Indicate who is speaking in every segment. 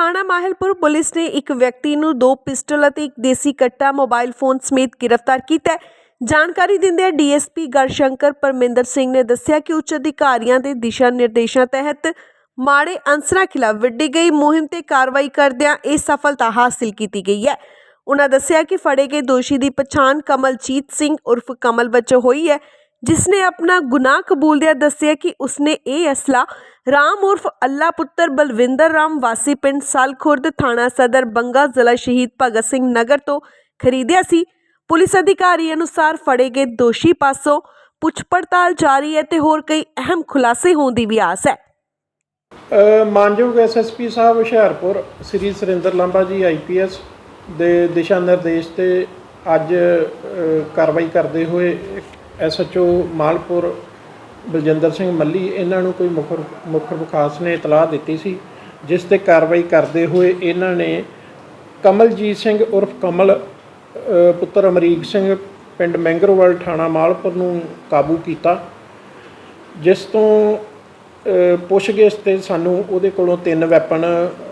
Speaker 1: ਥਾਣਾ ਮਾਹਿਲਪੁਰ ਪੁਲਿਸ ਨੇ ਇੱਕ ਵਿਅਕਤੀ ਨੂੰ ਦੋ ਪਿਸਟਲ ਅਤੇ ਇੱਕ ਦੇਸੀ ਕੱਟਾ ਮੋਬਾਈਲ ਫੋਨ ਸਮੇਤ ਗ੍ਰਿਫਤਾਰ ਕੀਤਾ ਹੈ। ਜਾਣਕਾਰੀ ਦਿੰਦਿਆਂ ਡੀਐਸਪੀ ਗੜਸ਼ੰਕਰ ਪਰਮਿੰਦਰ ਸਿੰਘ ਨੇ ਦੱਸਿਆ ਕਿ ਉੱਚ ਅਧਿਕਾਰੀਆਂ ਦੇ ਦਿਸ਼ਾ ਨਿਰਦੇਸ਼ਾਂ ਤਹਿਤ ਮਾੜੇ ਅਨਸਰਾਂ ਖਿਲਾਫ ਵਿੱਢੀ ਗਈ ਮੁਹਿੰਮ ਤੇ ਕਾਰਵਾਈ ਕਰਦਿਆਂ ਇਹ ਸਫਲਤਾ ਹਾਸਲ ਕੀਤੀ ਗਈ ਹੈ। ਉਹਨਾਂ ਦੱਸਿਆ ਕਿ ਫੜੇ ਗਏ ਦੋਸ਼ੀ ਦੀ ਪਛਾਣ ਕਮਲਜੀਤ ਸਿੰਘ ਉਰਫ ਕਮਲ ਵਜੋਂ ਹੋਈ ਹੈ, ਜਿਸ ਨੇ ਆਪਣਾ ਗੁਨਾਹ ਕਬੂਲਦਿਆਂ ਦੱਸਿਆ ਕਿ ਉਸਨੇ ਇਹ ਅਸਲਾ ਰਾਮ ਉਰਫ ਅੱਲਾ ਪੁੱਤਰ ਬਲਵਿੰਦਰ ਰਾਮ ਵਾਸੀ ਪਿੰਡ ਸਾਲਖੁਰਦ ਥਾਣਾ ਸਦਰ ਬੰਗਾ ਜ਼ਿਲ੍ਹਾ ਸ਼ਹੀਦ ਭਗਤ ਸਿੰਘ ਨਗਰ ਤੋਂ ਖਰੀਦਿਆ ਸੀ। ਪੁਲਿਸ ਅਧਿਕਾਰੀ ਅਨੁਸਾਰ ਫੜੇ ਗਏ ਦੋਸ਼ੀ ਪਾਸੋਂ ਪੁੱਛ ਪੜਤਾਲ ਜਾਰੀ ਹੈ ਤੇ ਹੋਰ ਕਈ ਅਹਿਮ ਖੁਲਾਸੇ ਹੋਣ ਦੀ ਵੀ ਆਸ ਹੈ।
Speaker 2: ਅ, ਮਾਨਯੋਗ ਐਸਐਸਪੀ ਸਾਹਿਬ ਹੁਸ਼ਿਆਰਪੁਰ ਸ੍ਰੀ ਸੁਰਿੰਦਰ ਲਾਂਬਾ ਜੀ ਆਈਪੀਐਸ ਦੇ ਦਿਸ਼ਾ ਨਿਰਦੇਸ਼ ਤੇ ਅੱਜ ਅ, ਕਾਰਵਾਈ ਕਰਦੇ ਹੋਏ ਐਸਐਚਓ ਮਾਲਪੁਰ ਬਲਜਿੰਦਰ ਸਿੰਘ ਮੱਲੀ ਇਹਨਾਂ ਨੂੰ ਕੋਈ ਮੁਖਰ ਮੁਖਰ ਵਿਕਾਸ ਨੇ ਇਤਲਾਹ ਦਿੱਤੀ ਸੀ, ਜਿਸ ਤੇ ਕਾਰਵਾਈ ਕਰਦੇ ਹੋਏ ਇਹਨਾਂ ਨੇ ਕਮਲਜੀਤ ਸਿੰਘ ਉਰਫ ਕਮਲ ਪੁੱਤਰ ਅਮਰੀਕ ਸਿੰਘ ਪਿੰਡ ਮੈਂਗਰੋਵਾਲ ਥਾਣਾ ਮਾਲਪੁਰ ਨੂੰ ਕਾਬੂ ਕੀਤਾ, ਜਿਸ ਤੋਂ ਪੁੱਛਗਿੱਛ ਤੇ ਸਾਨੂੰ ਉਹਦੇ ਕੋਲੋਂ ਤਿੰਨ ਵੈਪਨ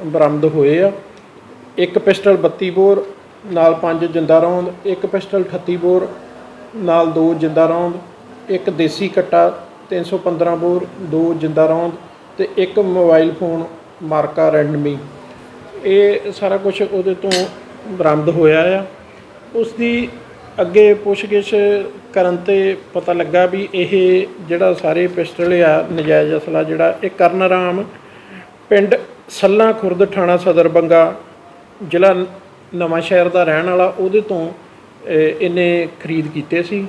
Speaker 2: ਬਰਾਮਦ ਹੋਏ ਆ, ਇੱਕ ਪਿਸਟਲ 32 ਬੋਰ, ਨਾਲ ਪੰਜ ਜਿੰਦਾ ਰੌਂਦ, ਇੱਕ ਪਿਸਟਲ 38 ਬੋਰ, ਨਾਲ ਦੋ ਜਿੰਦਾ ਰੌਂਦ, ਇੱਕ ਦੇਸੀ ਕੱਟਾ 315 ਬੋਰ, ਦੋ ਜਿੰਦਾ ਰੌਂਦ ਤੇ ਇੱਕ ਮੋਬਾਈਲ ਫੋਨ ਮਾਰਕਾ ਰੈਡਮੀ। ਇਹ ਸਾਰਾ ਕੁਝ ਉਹਦੇ ਤੋਂ ਬਰਾਮਦ ਹੋਇਆ ਆ। ਉਸ ਦੀ ਅੱਗੇ ਪੁੱਛਗਿੱਛ ਕਰਨ ਤੇ ਪਤਾ ਲੱਗਾ ਵੀ ਇਹ ਜਿਹੜਾ ਸਾਰੇ ਪਿਸਟਲ ਆ, ਨਜਾਇਜ਼ ਅਸਲਾ ਜਿਹੜਾ, ਇਹ ਕਰਨ ਰਾਮ ਪਿੰਡ ਸੱਲਾ ਖੁਰਦ ਥਾਣਾ ਸਦਰ ਬੰਗਾ, ਜ਼ਿਲ੍ਹਾ ਨਵਾਂ ਸ਼ਹਿਰ ਦਾ ਰਹਿਣ ਵਾਲਾ। ਉਹਦੇ ਤੋਂ ਇਹਨੇ ਖਰੀਦ ਕੀਤੇ ਸੀ।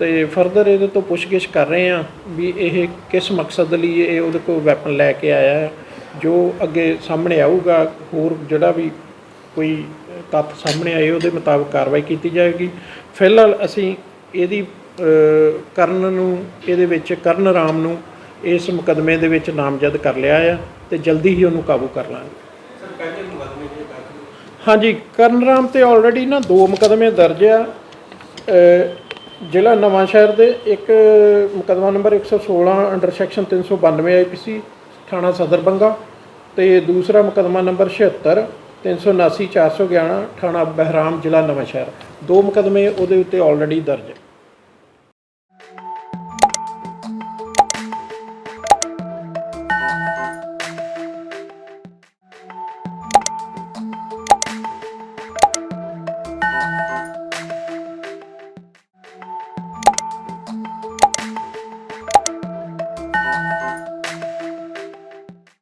Speaker 2: ਤੇ ਫਰਦਰ ਇਹਦੇ ਤੋਂ ਪੁੱਛਗਿੱਛ ਕਰ ਰਹੇ ਆ ਵੀ ਇਹ ਕਿਸ ਮਕਸਦ ਲਈ ਇਹ ਉਹਦੇ ਕੋਲ ਵੈਪਨ ਲੈ ਕੇ ਆਇਆ ਹੈ ਜੋ ਅੱਗੇ ਸਾਹਮਣੇ ਆਊਗਾ ਹੋਰ ਜਿਹੜਾ ਵੀ ਕੋਈ ਤੱਥ ਸਾਹਮਣੇ ਆਏ ਉਹਦੇ ਮੁਤਾਬਕ ਕਾਰਵਾਈ ਕੀਤੀ ਜਾਏਗੀ। ਫਿਲਹਾਲ ਅਸੀਂ ਇਹਦੀ ਕਰਨ ਨੂੰ ਇਹਦੇ ਵਿੱਚ ਕਰਨ ਰਾਮ ਨੂੰ ਇਸ ਮੁਕਦਮੇ ਦੇ ਵਿੱਚ ਨਾਮਜ਼ਦ ਕਰ ਲਿਆ ਆ ਤੇ ਜਲਦੀ ਹੀ ਉਹਨੂੰ ਕਾਬੂ ਕਰ ਲਾਂਗੇ। ਹਾਂਜੀ ਕਰਨ ਰਾਮ ਤੇ ਆਲਰੇਡੀ ਨਾ ਦੋ ਮੁਕਦਮੇ ਦਰਜ ਆ। ਜ਼ਿਲ੍ਹਾ ਨਵਾਂਸ਼ਹਿਰ ਦੇ ਇੱਕ ਮੁਕਦਮਾ ਨੰਬਰ 116 ਅੰਡਰ ਸੈਕਸ਼ਨ 392 ਆਈਪੀਸੀ ਥਾਣਾ ਸਦਰ ਬੰਗਾ ਤੇ ਦੂਸਰਾ ਮੁਕਦਮਾ ਨੰਬਰ 76 379 411 ਥਾਣਾ ਬਹਿਰਾਮ, ਜ਼ਿਲ੍ਹਾ ਨਵਾਂਸ਼ਹਿਰ ਦੋ ਮੁਕਦਮੇ ਉਹਦੇ ਉੱਤੇ ਆਲਰੇਡੀ ਦਰਜ ਹੈ।